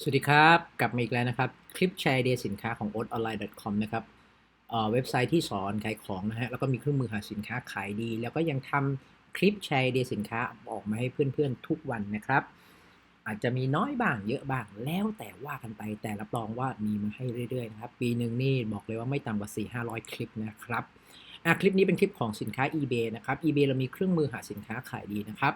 สวัสดีครับ กลับมาอีกแล้วนะครับ คลิปแชร์ไอเดียสินค้าของ o t o n l i n e c o m นะครับเอ่อเว็บไซต์ที่สอนขายของนะฮะแล้วก็มีเครื่องมือหาสินค้าขายดี แล้วก็ยังทำคลิปแชร์ไอเดียสินค้าออกมาให้เพื่อนๆทุกวันนะครับ อาจจะมีน้อยบ้างเยอะบ้างแล้วแต่ว่ากันไปแต่รับรองว่ามีมาให้เรื่อยๆนะครับ ปีหนึ่งนี่บอกเลยว่าไม่ต่ำกว่า 4-500 คลิปนะครับอะคลิปนี้เป็นคลิปของสินค้า eBay นะครับ eBay เรามีเครื่องมือหาสินค้าขายดีนะครับ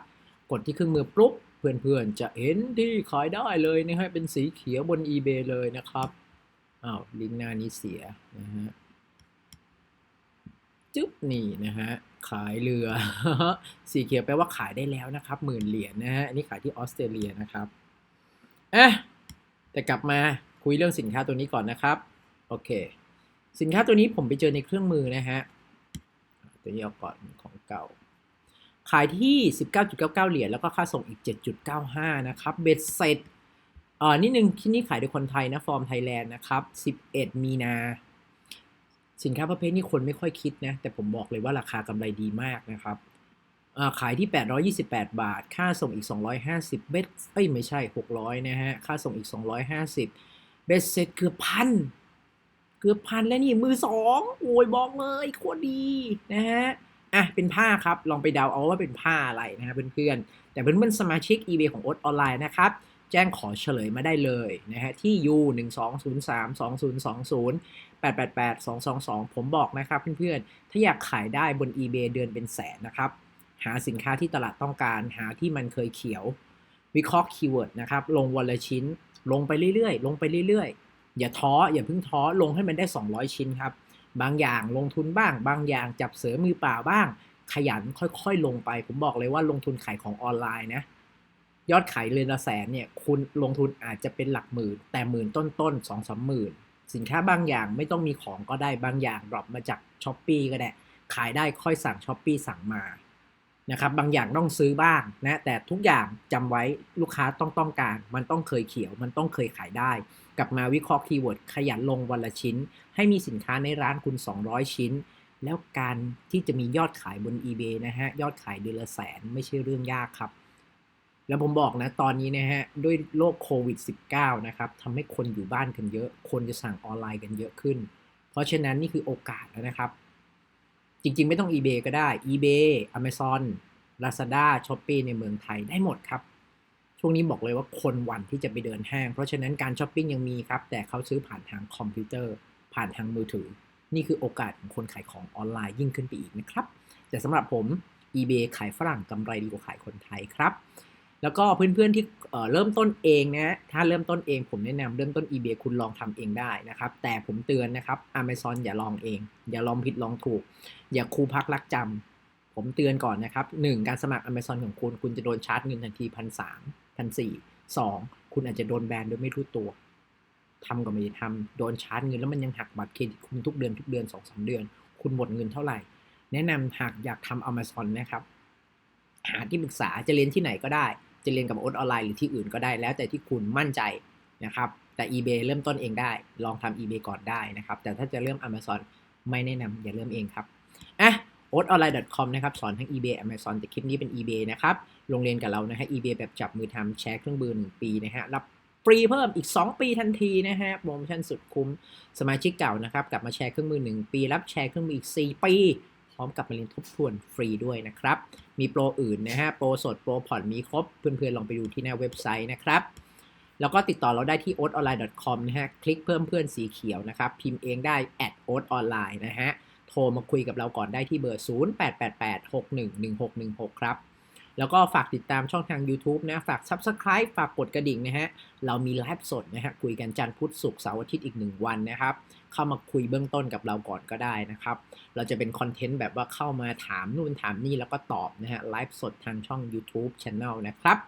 กดที่เครื่องมือปุ๊บ เพื่อนๆจะเห็นที่ขายได้เลยนะฮะเป็นสีเขียวบน eBay เลยนะครับอ้าวลิงก์หน้านี้เสียนะฮะจึ๊บนี่นะฮะขายเรือสีเขียวแปลว่าขายได้แล้วนะครับหมื่นเหรียญนะฮะอันนี้ขายที่ออสเตรเลียนะครับเอ๊ะแต่กลับมาคุยเรื่องสินค้าตัวนี้ก่อนนะครับโอเค สินค้าตัวนี้ผมไปเจอในเครื่องมือนะฮะตัวนี้เอาก่อนของเก่า ขายที่ 19.99 เหรียญแล้วก็ค่าส่งอีก 7.95 นะครับ เบ็ดเสร็จเอ่อนิดนึงที่นี่ขายโดยคนไทยนะฟอร์มไทยแลนด์นะครับ 11 มีนา สินค้าประเภทนี้คนไม่ค่อยคิดนะ แต่ผมบอกเลยว่าราคากำไรดีมากนะครับอ่าขายที่ 828 บาท ค่าส่งอีก 250 เบ็ดเอ้ย ไม่ใช่ 600 นะฮะ ค่าส่งอีก 250 เบ็ดเสร็จเกือบพัน เกือบพันแล้วนี่ มือสองโอ้ยบอกเลยโคตรดีนะฮะ อะเป็นผ้าครับ ลองไปเดาเอาว่าเป็นผ้าอะไรนะฮะเพื่อนๆ แต่เพื่อนๆสมาชิก eBay ของโอ๊ตออนไลน์นะครับ แจ้งขอเฉลยมาได้เลยนะฮะที่ U 1 2 0 3 2 0 2 0 8 8 8 2 2 2 ผมบอกนะครับเพื่อนๆ ถ้าอยากขายได้บน eBay เดือนเป็นแสนนะครับ หาสินค้าที่ตลาดต้องการ หาที่มันเคยเขียว วิเคราะห์คีย์เวิร์ดนะครับ ลงวันละชิ้น ลงไปเรื่อยๆ ลงไปเรื่อยๆ อย่าท้อ อย่าเพิ่งท้อ ลงให้มันได้ 200 ชิ้นครับ บางอย่างลงทุนบ้าง บางอย่างจับเสือมือเปล่าบ้าง ขยันค่อยๆ ลงไป ผมบอกเลยว่าลงทุนขายของออนไลน์นะยอดขายเรือนละแสนเนี่ยคุณลงทุนอาจจะเป็นหลักหมื่น แต่หมื่นต้นๆสองสามหมื่นสินค้าบางอย่างไม่ต้องมีของก็ได้บางอย่างดรอปมาจากช้อปปีก็ได้ขายได้ค่อยสั่งช้อปปีสั่งมา นะครับบางอย่างต้องซื้อบ้างนะแต่ทุกอย่างจำไว้ลูกค้าต้องต้องการ มันต้องเคยเขียว มันต้องเคยขายได้ กลับมาวิเคราะห์คีย์เวิร์ดขยันลงวันละชิ้น ให้มีสินค้าในร้านคุณ 200 ชิ้น แล้วการที่จะมียอดขายบน eBay นะฮะยอดขายเดือนละแสนไม่ใช่เรื่องยากครับ แล้วผมบอกนะตอนนี้นะฮะด้วยโรคโควิด -19 นะครับทำให้คนอยู่บ้านกันเยอะ คนจะสั่งออนไลน์กันเยอะขึ้น เพราะฉะนั้นนี่คือโอกาสแล้วนะครับ จริงๆ ไม่ต้อง eBay ก็ได้ eBay Amazon Lazada Shopee ในเมืองไทยได้หมดครับ ช่วงนี้บอกเลยว่าคนหวันที่จะไปเดินห้าง เพราะฉะนั้นการช้อปปิ้งยังมีครับ แต่เขาซื้อผ่านทางคอมพิวเตอร์ ผ่านทางมือถือ นี่คือโอกาสของคนขายของออนไลน์ยิ่งขึ้นไปอีกนะครับ แต่สำหรับผม eBay ขายฝรั่งกำไรดีกว่าขายคนไทยครับ แล้วก็เพื่อนๆที่เริ่มต้นเองนะถ้าเริ่มต้นเองผมแนะนำเริ่มต้น eBay คุณลองทำเองได้นะครับ แต่ผมเตือนนะครับ Amazon อย่าลองเอง อย่าลองผิดลองถูก อย่าครูพักรักจำผมเตือนก่อนนะครับ 1. การสมัคร Amazon ของคุณ คุณจะโดนชาร์จเงินทันทีพันสามพันสี่สองคุณอาจจะโดนแบนโดยไม่รู้ตัวทำก็ไม่ได้ทำโดนชาร์จเงินแล้วมันยังหักบัตรเครดิตคุณทุกเดือนทุกเดือนสองสาเดือน คุณหมดเงินเท่าไหร่ แนะนำหากอยากทำ Amazon นะครับหาที่ปรึกษาจะเรียนที่ไหนก็ได้ จะเรียนกับโอ๊ตออนไลน์หรือที่อื่นก็ได้แล้วแต่ที่คุณมั่นใจนะครับแต่ eBay เริ่มต้นเองได้ ลองทำ eBay ก่อนได้นะครับ แต่ถ้าจะเริ่ม Amazon ไม่แนะนำอย่าเริ่มเองครับอะ o t o n l i n e c o m นะครับสอนทั้ง eBay Amazon แต่คลิปนี้เป็น eBay นะครับลงเรียนกับเรานะฮะ eBay แบบจับมือทำแชร์เครื่องมือ1ปีนะฮะรับฟรีเพิ่มอีก 2 ปีทันทีนะฮะโปรโมชั่นสุดคุ้มสมาชิกเก่านะครับกลับมาแชร์เครื่องมือ 1 ปี รับแชร์เครื่องมืออีก 4 ปี ร้อมกับมาเรียนทบทวนฟรีด้วยนะครับ มีโปรอื่นนะฮะ โปรสด โปรผ่อนมีครบ เพื่อนๆ ลองไปดูที่หน้าเว็บไซต์นะครับ แล้วก็ติดต่อเราได้ที่ o t o n l i n e c o m นะฮะ คลิกเพิ่มเพื่อนสีเขียวนะครับ พิมพ์เองได้ at o t online นะฮะ โทรมาคุยกับเราก่อนได้ที่เบอร์ 0888611616 ครับ แล้วก็ฝากติดตามช่องทาง YouTube นะ ฝาก Subscribe ฝากกดกระดิ่งนะฮะ เรามีไลฟ์สดนะฮะ คุยกันจันทร์พุธศุกร์เสาร์อาทิตย์อีก1วันนะครับ เข้ามาคุยเบื้องต้นกับเราก่อนก็ได้นะครับ เราจะเป็นคอนเทนต์แบบว่าเข้ามาถามนู่นถามนี่แล้วก็ตอบนะฮะไลฟ์สดทางช่อง YouTube Channel นะครับ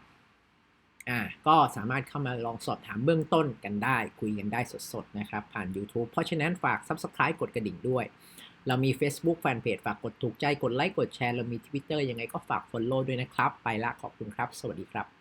อ่าก็สามารถเข้ามาลองสอบถามเบื้องต้นกันได้ คุยกันได้สดๆนะครับ ผ่าน YouTube เพราะฉะนั้นฝาก Subscribe กดกระดิ่งด้วย เรามี Facebook Fanpage ฝากกดถูกใจ กดไลค์ กดแชร์ เรามี Twitter ยังไงก็ฝาก Follow ด้วยนะครับ ไปละขอบคุณครับ สวัสดีครับ